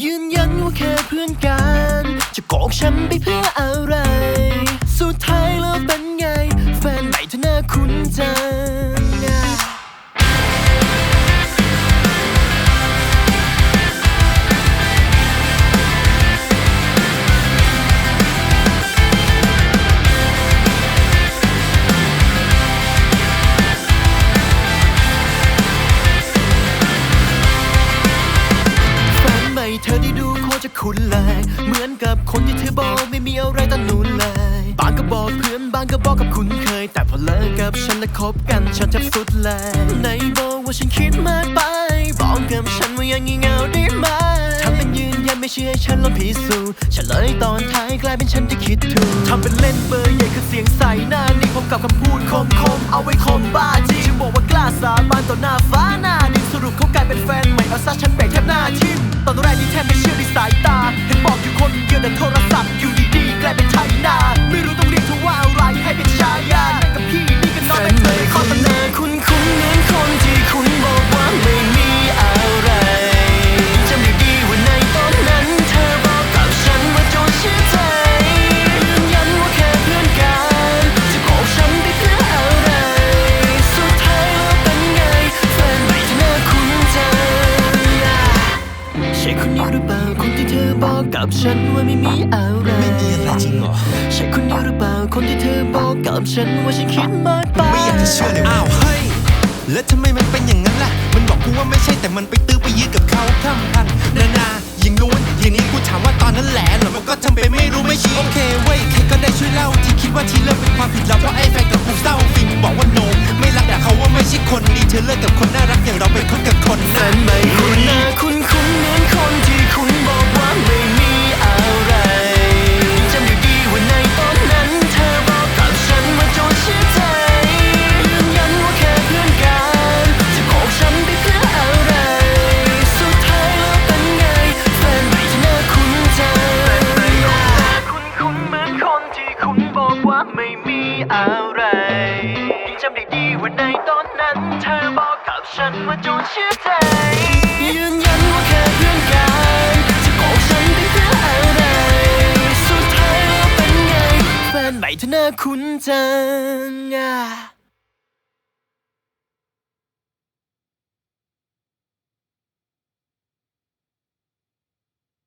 ยืนยันว่าแค่เพื่อนกัน จะโกกฉันไปเพื่ออะไร ดูโคจะคุ้นเลย เหมือนกับคนที่เธอบอกไม่มีอะไรตั้งนู้นเลย บางก็บอกเพื่อนบางก็บอกกับคุณเคย แต่พอเลิกกับฉันและคบกันฉันแทบสุดเลยไหนบอกว่าฉันคิดมากไป บอกกับฉันว่ายังงี่เงาได้ไหมทำเป็นยืนยันไม่เชื่อให้ฉันลองพิสูจน์เฉลยตอนท้ายกลายเป็นฉันที่คิดถูกทำเป็นเล่นเบอร์ใหญ่คือเสียงใส่หน้านี่พบกับคำพูดคมคมๆเอาไว้คมบ้าจริงฉันบอกว่ากล้าสาบานต่อหน้าฟ้าหน้าดินสรุปเขากลายเป็นแฟนใหม่เอาซะฉันเบกแทบหน้าทิ่มตอนแรกนี่แทบไม่ บอกกับฉันว่าไม่มีอะไรไม่มีอะไรจริงเหรอใช่คนนี้หรือเปล่าคนที่เธอบอกกับฉันว่าฉันคิดมากไปไม่อยากจะเชื่อเลยอ้าวเฮ้ยแล้วทำไมมันเป็นอย่างนั้นล่ะ มันบอกกูว่าไม่ใช่แต่มันไปตื้อไปยืดกับเขาพร่ำพันนานาอย่างนู้นอย่างนี้กูถามว่าตอนนั้นแหละเหรอมันก็ทำเป็นไม่รู้ไม่ชี้โอเคเว้ยใครก็ได้ช่วยเล่าที่คิดว่าที่เลิกเป็นความผิดเราเพราะไอ้แฟนกับกูเศร้าฟิล์มบอกว่าโนไม่รักด่าเขาว่าไม่ใช่คนดีเธอเลิกกับคนน่ารักอย่างเราเป็นคนกับคนแฟน่านใหม่ ไม่มีอะไร ยังจำได้ดีว่าในตอนนั้น เธอบอกกับฉันว่าจงเชื่อใจ ยืนยันว่าแค่เพื่อนกันจะโกหกฉันเป็นเพื่ออะไร สุดท้ายแล้วเป็นไง แฟนใหม่เธอน่าคุ้นจัง